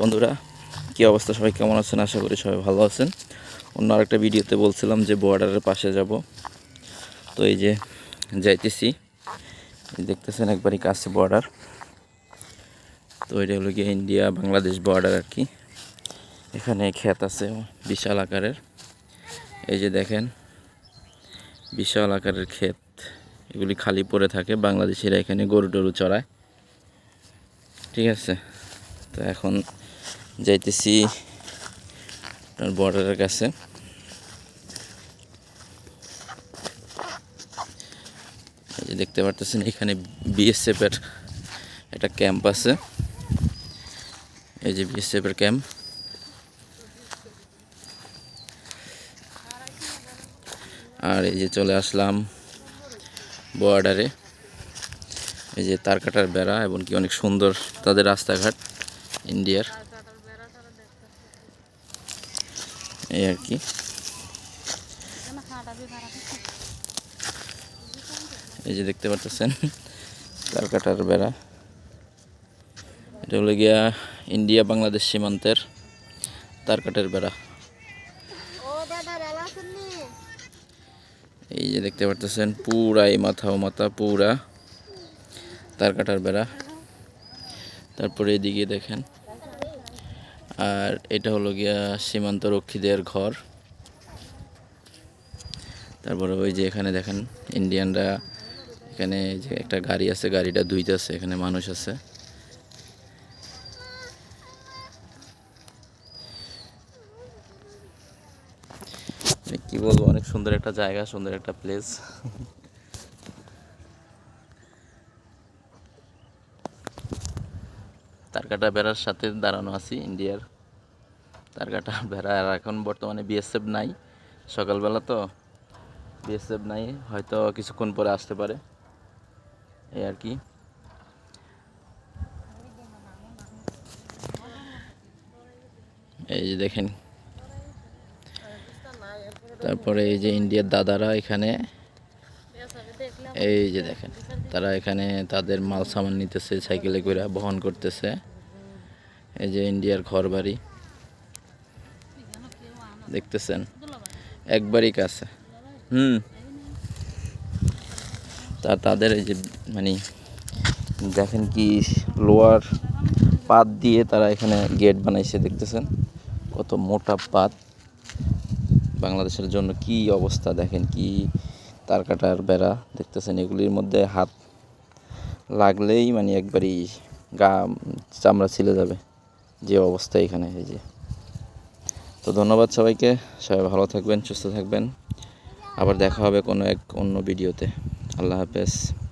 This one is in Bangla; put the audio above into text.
বন্ধুরা, কি অবস্থা? সবাই কেমন আছেন? আশা করি সবাই ভালো আছেন। অন্য আরেকটা ভিডিওতে বলছিলাম যে বর্ডারের পাশে যাব। তো এই যে যাইতেছি। দেখতেছেন একবারই কাছে বর্ডার তো এটা হলো গিয়ে ইন্ডিয়া বাংলাদেশ বর্ডার আর কি। এখানে ক্ষেত আছে বিশাল আকারের। এই যে দেখেন, বিশাল আকারের ক্ষেত। এগুলি খালি পড়ে থাকে। বাংলাদেশিরা এখানে গরু টরু চড়ায়। ঠিক আছে? তো এখন যাইতেছি আপনার বর্ডারের কাছে। যে দেখতে পারতেছেন, এখানে বিএসএফ এর একটা ক্যাম্প আছে। এই যে বিএসএফ এর ক্যাম্প আর এই যে চলে আসলাম বর্ডারে এই যে তার কাটার বেড়া এবং কি অনেক সুন্দর তাদের রাস্তাঘাট। ইন্ডিয়ার। এই আর কি। এই যে দেখতে পাচ্ছেন তার কাটার বেড়া। এটা হলো গিয়া ইন্ডিয়া বাংলাদেশ সীমান্তের তার কাটার বেড়া এই যে দেখতে পারতেছেন পুরা এই মাথা ও মাথা পুরা তার কাটার বেড়া। তারপরে এদিকে দেখেন আর এটা হলো গিয়া সীমান্ত রক্ষীদের ঘর। তারপরে ওই যে এখানে দেখেন ইন্ডিয়ানরা এখানে যে একটা গাড়ি আছে, গাড়িটা দুইটা আছে এখানে মানুষ আছে। কি বলব, অনেক সুন্দর একটা জায়গা, সুন্দর একটা প্লেস তারকাটা বেড়ার সাথে দাঁড়ানো আছি, ইন্ডিয়ার তারকাটা বেড়া। আর এখন বর্তমানে বিএসএফ নাই, সকালবেলা তো বিএসএফ নাই, হয়তো কিছুক্ষণ পরে আসতে পারে, এই আর কি। এই যে দেখেন, তারপরে এই যে ইন্ডিয়ার দাদারা এখানে, এই যে দেখেন, তারা এখানে তাদের মাল সামান নিতেছে, সাইকেলে করে বহন করতেছে। এই যে ইন্ডিয়ার ঘর বাড়ি দেখতেছেন? একবারই কাছে। হুম। তা তাদের এই যে মানে দেখেন কি লোয়ার পাত দিয়ে তারা এখানে গেট বানাইছে, দেখতেছেন? কত মোটা পাত। বাংলাদেশের জন্য কি অবস্থা, দেখেন কি তার কাটার বেড়া, দেখতেছেন? এগুলির মধ্যে হাত লাগলেই মানে একবারই গা চামড়া ছিলে যাবে। যে অবস্থা এখানে, এই যে। তো ধন্যবাদ সবাইকে। সবাই ভালো থাকবেন, সুস্থ থাকবেন। আবার দেখা হবে কোনো এক অন্য ভিডিওতে। আল্লাহ হাফেজ।